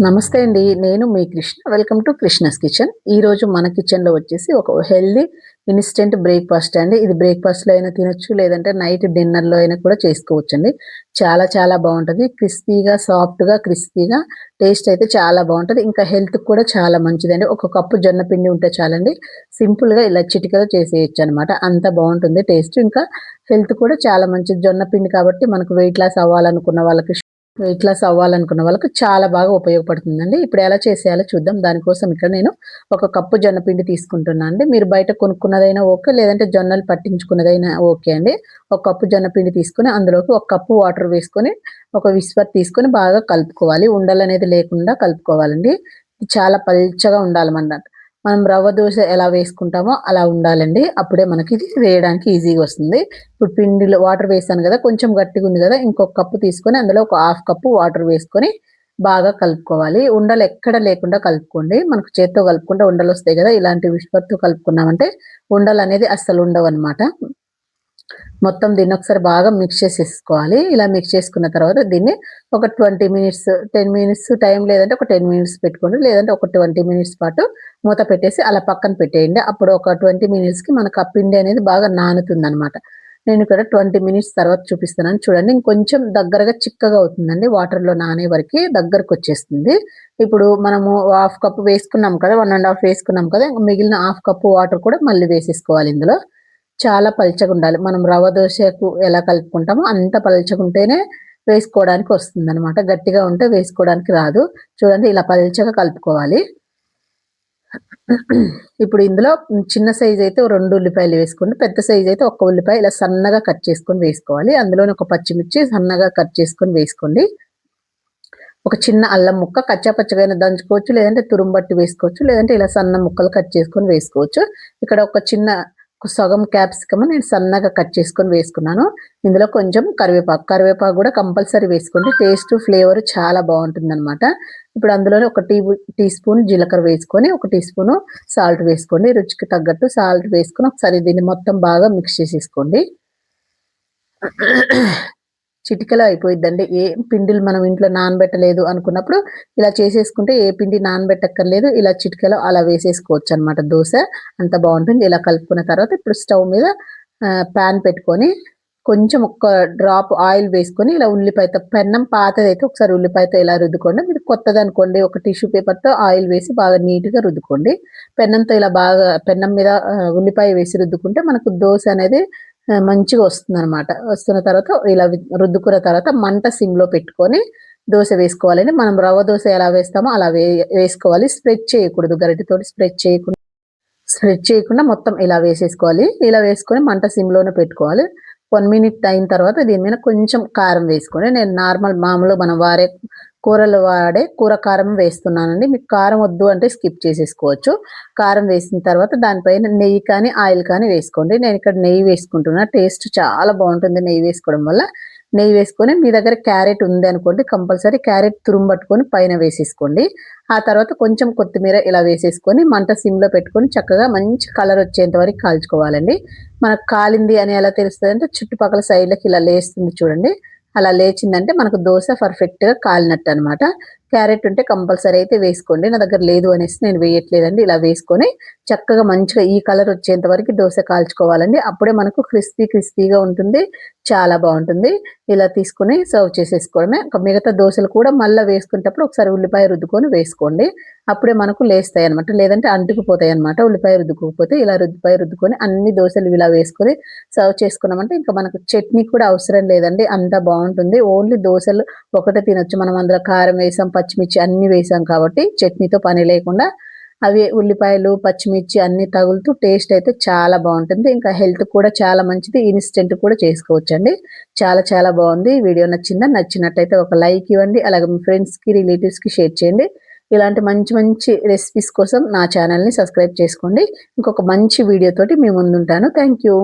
నమస్తే అండి. నేను మీ Krishna. Welcome to Krishna's kitchen. ఈ రోజు మన కిచెన్లో వచ్చేసి ఒక హెల్దీ ఇన్స్టెంట్ బ్రేక్ఫాస్ట్ అండి. ఇది బ్రేక్ఫాస్ట్లో అయినా తినొచ్చు లేదంటే నైట్ డిన్నర్లో అయినా కూడా చేసుకోవచ్చు అండి చాలా చాలా బాగుంటది. క్రిస్పీగా సాఫ్ట్గా క్రిస్పీగా టేస్ట్ అయితే చాలా బాగుంటది. ఇంకా హెల్త్ కూడా చాలా మంచిదండి. ఒక కప్పు జొన్న పిండి ఉంటే చాలండి. సింపుల్గా ఇలా చిటికలో చేసేయచ్చు అనమాట అంత బాగుంటుంది టేస్ట్. ఇంకా హెల్త్ కూడా చాలా మంచిది. జొన్న పిండి కాబట్టి మనకు వెయిట్ లాస్ అవ్వాలనుకున్న వాళ్ళకి వెయిట్ లాస్ అవ్వాలనుకున్న వాళ్ళకి చాలా బాగా ఉపయోగపడుతుందండి. ఇప్పుడు ఎలా చేసేయాలో చూద్దాం. దానికోసం ఇక్కడ నేను ఒక కప్పు జొన్న పిండి తీసుకుంటున్నాను అండి. మీరు బయట కొనుక్కున్నదైనా ఓకే లేదంటే జొన్నలు పట్టించుకున్నదైనా ఓకే అండి. ఒక కప్పు జొన్న పిండి తీసుకుని అందులోకి ఒక కప్పు వాటర్ వేసుకొని ఒక విస్పర్ తీసుకొని బాగా కలుపుకోవాలి. ఉండలు అనేది లేకుండా కలుపుకోవాలండి. చాలా పల్చగా ఉండాలన్నమాట మనం రవ్వ దోశ ఎలా వేసుకుంటామో అలా ఉండాలండి. అప్పుడే మనకి ఇది వేయడానికి ఈజీగా వస్తుంది. ఇప్పుడు పిండిలో వాటర్ వేసాను కదా కొంచెం గట్టిగా ఉంది కదా ఇంకొక కప్పు తీసుకొని అందులో ఒక హాఫ్ కప్పు వాటర్ వేసుకొని బాగా కలుపుకోవాలి. ఉండలు ఎక్కడ లేకుండా కలుపుకోండి. మనకు చేత్తో కలుపుకుంటే ఉండలు వస్తాయి కదా ఇలాంటి విష్పత్తు కలుపుకున్నామంటే ఉండలు అనేది అస్సలు ఉండవు అనమాట మొత్తం దీన్ని ఒకసారి బాగా మిక్స్ చేసేసుకోవాలి. ఇలా మిక్స్ చేసుకున్న తర్వాత దీన్ని ఒక twenty minutes ten minutes time లేదంటే ఒక టెన్ మినిట్స్ పెట్టుకోండి. లేదంటే ఒక ట్వంటీ మినిట్స్ పాటు మూత పెట్టేసి అలా పక్కన పెట్టేయండి. అప్పుడు ఒక ట్వంటీ మినిట్స్కి మనకు ఆ పిండి అనేది బాగా నానుతుంది అనమాట నేను ఇక్కడ ట్వంటీ మినిట్స్ తర్వాత చూపిస్తున్నాను. చూడండి ఇంకొంచెం దగ్గరగా చిక్కగా అవుతుందండి. వాటర్లో నానే వరకు దగ్గరకు వచ్చేస్తుంది. ఇప్పుడు మనము హాఫ్ కప్ వేసుకున్నాం కదా వన్ అండ్ హాఫ్ వేసుకున్నాం కదా మిగిలిన హాఫ్ కప్ వాటర్ కూడా మళ్ళీ వేసేసుకోవాలి ఇందులో. చాలా పల్చగా ఉండాలి మనం రవ్వ దోశకు ఎలా కలుపుకుంటామో అంత పల్చగా ఉంటేనే వేసుకోవడానికి వస్తుంది అనమాట గట్టిగా ఉంటే వేసుకోవడానికి రాదు. చూడండి ఇలా పల్చగా కలుపుకోవాలి. ఇప్పుడు ఇందులో చిన్న సైజ్ అయితే రెండు ఉల్లిపాయలు వేసుకోండి. పెద్ద సైజ్ అయితే ఒక ఉల్లిపాయ ఇలా సన్నగా కట్ చేసుకొని వేసుకోవాలి. అందులోనే ఒక పచ్చిమిర్చి సన్నగా కట్ చేసుకొని వేసుకోండి. ఒక చిన్న అల్లం ముక్క కచ్చా పచ్చగా దంచుకోవచ్చు. లేదంటే తురుంబట్టి వేసుకోవచ్చు. లేదంటే ఇలా సన్న ముక్కలు కట్ చేసుకొని వేసుకోవచ్చు. ఇక్కడ ఒక చిన్న సగం క్యాప్సికమ్ నేను సన్నగా కట్ చేసుకొని వేసుకున్నాను. ఇందులో కొంచెం కరివేపాకు. కరివేపాకు కూడా కంపల్సరీ వేసుకోండి. టేస్ట్ ఫ్లేవర్ చాలా బాగుంటుంది అనమాట ఇప్పుడు అందులోనే ఒక టీ టీ స్పూన్ జీలకర్ర వేసుకొని ఒక టీ స్పూన్ సాల్ట్ వేసుకోండి. రుచికి తగ్గట్టు సాల్ట్ వేసుకొని ఒకసారి దీన్ని మొత్తం బాగా మిక్స్ చేసేసుకోండి. చిటికలో అయిపోయిద్దండి. ఏ పిండిలు మనం ఇంట్లో నానబెట్టలేదు అనుకున్నప్పుడు ఇలా చేసేసుకుంటే ఏ పిండి నానబెట్టక్కర్లేదు ఇలా చిటికలో అలా వేసేసుకోవచ్చు అనమాట దోశ అంత బాగుంటుంది. ఇలా కలుపుకున్న తర్వాత ఇప్పుడు స్టవ్ మీద ప్యాన్ పెట్టుకొని కొంచెం ఒక్క డ్రాప్ ఆయిల్ వేసుకొని ఇలా ఉల్లిపాయతో పెన్నం పాతది అయితే ఒకసారి ఉల్లిపాయతో ఇలా రుద్దుకోండి మీరు కొత్తది అనుకోండి ఒక టిష్యూ పేపర్తో ఆయిల్ వేసి బాగా నీట్గా రుద్దుకోండి. పెన్నంతో ఇలా బాగా పెన్నం మీద ఉల్లిపాయ వేసి రుద్దుకుంటే మనకు దోశ అనేది మంచిగా వస్తుంది అనమాట వస్తున్న తర్వాత ఇలా రుద్దుకున్న తర్వాత మంట సిమ్లో పెట్టుకొని దోశ వేసుకోవాలని మనం రవ్వ దోశ ఎలా వేస్తామో అలా వే వేసుకోవాలి. స్ప్రెడ్ చేయకూడదు. గరిటితోటి స్ప్రెడ్ చేయకుండా స్ప్రెడ్ చేయకుండా మొత్తం ఇలా వేసేసుకోవాలి. ఇలా వేసుకొని మంట సిమ్లోనే పెట్టుకోవాలి. వన్ మినిట్ అయిన తర్వాత దీని మీద కొంచెం కారం వేసుకొని నేను నార్మల్ మామూలు మనం వారే కూరలు వాడే కూర కారం వేస్తున్నానండి. మీకు కారం వద్దు అంటే స్కిప్ చేసేసుకోవచ్చు. కారం వేసిన తర్వాత దానిపైన నెయ్యి కానీ ఆయిల్ కానీ వేసుకోండి. నేను ఇక్కడ నెయ్యి వేసుకుంటున్నా. టేస్ట్ చాలా బాగుంటుంది నెయ్యి వేసుకోవడం వల్ల. నెయ్యి వేసుకొని మీ దగ్గర క్యారెట్ ఉంది అనుకోండి కంపల్సరీ క్యారెట్ తురుము పట్టుకొని పైన వేసేసుకోండి. ఆ తర్వాత కొంచెం కొత్తిమీర ఇలా వేసేసుకొని మంట సిమ్లో పెట్టుకొని చక్కగా మంచి కలర్ వచ్చేంత వరకు కాల్చుకోవాలండి. మనకు కాలింది అని ఎలా తెలుస్తుంది అంటే చుట్టుపక్కల సైడ్లకి ఇలా లేస్తుంది చూడండి. అలా లేచిందంటే మనకు దోశ పర్ఫెక్ట్గా కాలినట్టు అనమాట క్యారెట్ ఉంటే కంపల్సరీ అయితే వేసుకోండి. నా దగ్గర లేదు అనేసి నేను వేయట్లేదండి. ఇలా వేసుకొని చక్కగా మంచిగా ఈ కలర్ వచ్చేంత వరకు దోశ కాల్చుకోవాలండి. అప్పుడే మనకు క్రిస్పీ క్రిస్పీగా ఉంటుంది. చాలా బాగుంటుంది. ఇలా తీసుకుని సర్వ్ చేసేసుకోవడమే. మిగతా దోశలు కూడా మళ్ళీ వేసుకునేటప్పుడు ఒకసారి ఉల్లిపాయ రుద్దుకొని వేసుకోండి. అప్పుడే మనకు లేస్తాయి అనమాట లేదంటే అంటుకుపోతాయి అనమాట ఉల్లిపాయ రుద్దుకోకపోతే ఇలా రుద్దుపాయ రుద్దుకొని అన్ని దోశలు ఇలా వేసుకొని సర్వ్ చేసుకున్నామంటే ఇంకా మనకు చట్నీ కూడా అవసరం లేదండి. అంత బాగుంటుంది. ఓన్లీ దోశలు ఒకటే తినొచ్చు. మనం అందులో కారం వేసాం పచ్చిమిర్చి అన్ని వేసాం కాబట్టి చట్నీతో పని లేకుండా అవి ఉల్లిపాయలు పచ్చిమిర్చి అన్ని తగులుతూ టేస్ట్ అయితే చాలా బాగుంటుంది. ఇంకా హెల్త్ కూడా చాలా మంచిది. ఇన్స్టెంట్ కూడా చేసుకోవచ్చండి. చాలా చాలా బాగుంది. వీడియో నచ్చిందా? నచ్చినట్టయితే ఒక లైక్ ఇవ్వండి. అలాగే మీ ఫ్రెండ్స్కి రిలేటివ్స్కి షేర్ చేయండి. ఇలాంటి మంచి మంచి రెసిపీస్ కోసం నా ఛానల్ని సబ్స్క్రైబ్ చేసుకోండి. ఇంకొక మంచి వీడియోతోటి మీ ముందుంటాను. Thank you